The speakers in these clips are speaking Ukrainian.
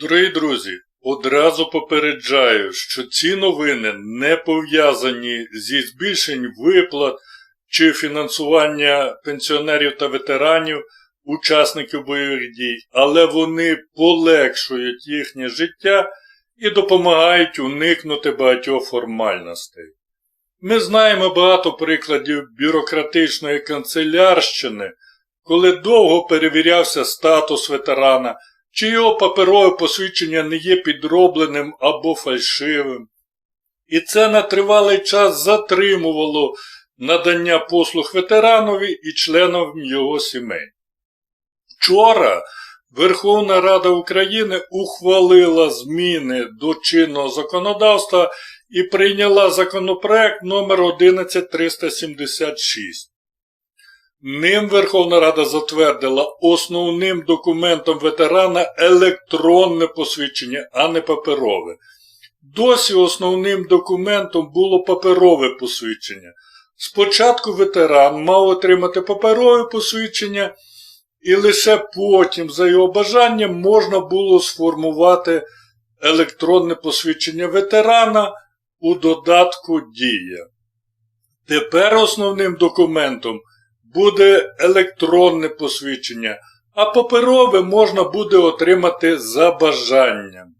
Дорогі друзі, одразу попереджаю, що ці новини не пов'язані зі збільшенням виплат чи фінансування пенсіонерів та ветеранів, учасників бойових дій, але вони полегшують їхнє життя і допомагають уникнути багатьох формальностей. Ми знаємо багато прикладів бюрократичної канцелярщини, коли довго перевірявся статус ветерана, чи його паперове посвідчення не є підробленим або фальшивим. І це на тривалий час затримувало надання послуг ветеранові і членам його сімей. Вчора Верховна Рада України ухвалила зміни до чинного законодавства і прийняла законопроект номер 11376. Ним Верховна Рада затвердила основним документом ветерана електронне посвідчення, а не паперове. Досі основним документом було паперове посвідчення. Спочатку ветеран мав отримати паперове посвідчення, і лише потім, за його бажанням, можна було сформувати електронне посвідчення ветерана у додатку Дія. Тепер основним документом буде електронне посвідчення, а паперове можна буде отримати за бажанням.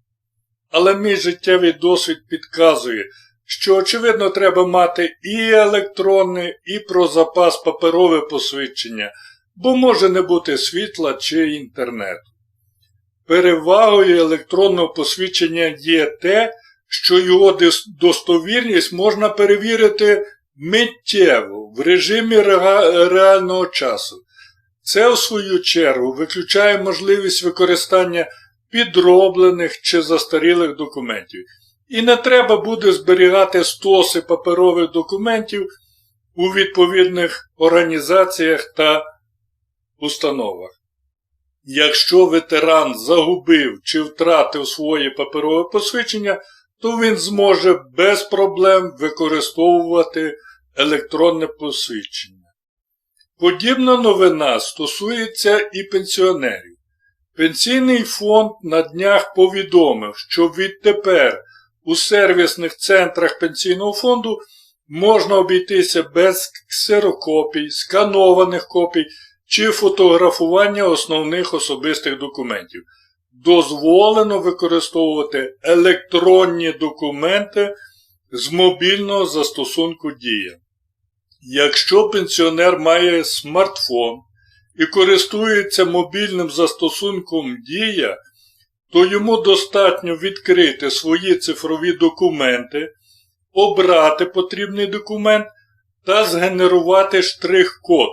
Але мій життєвий досвід підказує, що, очевидно, треба мати і електронне, і про запас паперове посвідчення, бо може не бути світла чи інтернету. Перевагою електронного посвідчення є те, що його достовірність можна перевірити миттєво в режимі реального часу. Це, в свою чергу, виключає можливість використання підроблених чи застарілих документів. І не треба буде зберігати стоси паперових документів у відповідних організаціях та установах. Якщо ветеран загубив чи втратив своє паперове посвідчення, то він зможе без проблем використовувати електронне посвідчення. Подібна новина стосується і пенсіонерів. Пенсійний фонд на днях повідомив, що відтепер у сервісних центрах пенсійного фонду можна обійтися без ксерокопій, сканованих копій чи фотографування основних особистих документів. Дозволено використовувати електронні документи з мобільного застосунку Дія. Якщо пенсіонер має смартфон і користується мобільним застосунком Дія, то йому достатньо відкрити свої цифрові документи, обрати потрібний документ та згенерувати штрих-код.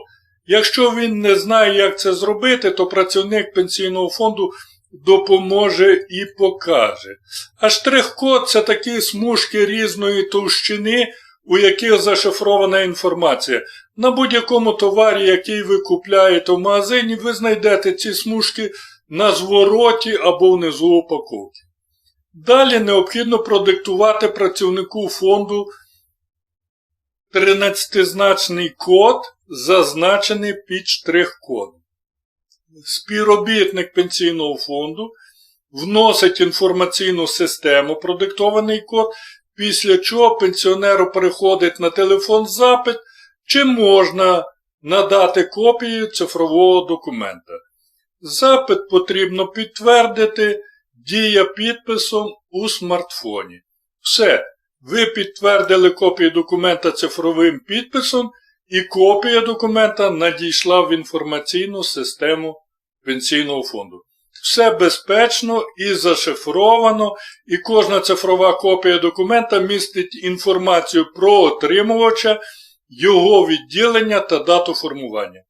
Якщо він не знає, як це зробити, то працівник пенсійного фонду допоможе і покаже. А штрих-код це такі смужки різної товщини, у яких зашифрована інформація. На будь-якому товарі, який ви купляєте в магазині, ви знайдете ці смужки на звороті або внизу упаковки. Далі необхідно продиктувати працівнику фонду 13-значний код, зазначений під штрих-кодом. Співробітник пенсійного фонду вносить інформаційну систему продиктований код, після чого пенсіонеру приходить на телефон запит, чи можна надати копію цифрового документа. Запит потрібно підтвердити дія підписом у смартфоні. Все, ви підтвердили копію документа цифровим підписом, і копія документа надійшла в інформаційну систему пенсійного фонду. Все безпечно і зашифровано, і кожна цифрова копія документа містить інформацію про отримувача, його відділення та дату формування.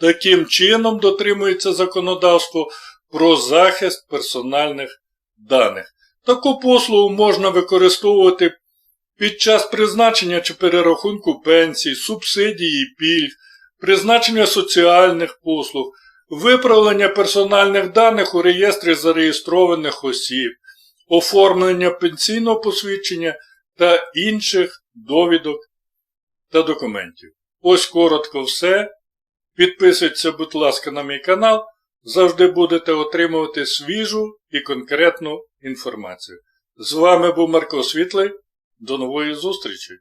Таким чином дотримується законодавство про захист персональних даних. Таку послугу можна використовувати під час призначення чи перерахунку пенсій, субсидій і пільг, призначення соціальних послуг виправлення персональних даних у реєстрі зареєстрованих осіб, оформлення пенсійного посвідчення та інших довідок та документів. Ось коротко все. Підписуйтесь, будь ласка, на мій канал. Завжди будете отримувати свіжу і конкретну інформацію. З вами був Марко Світлий. До нової зустрічі!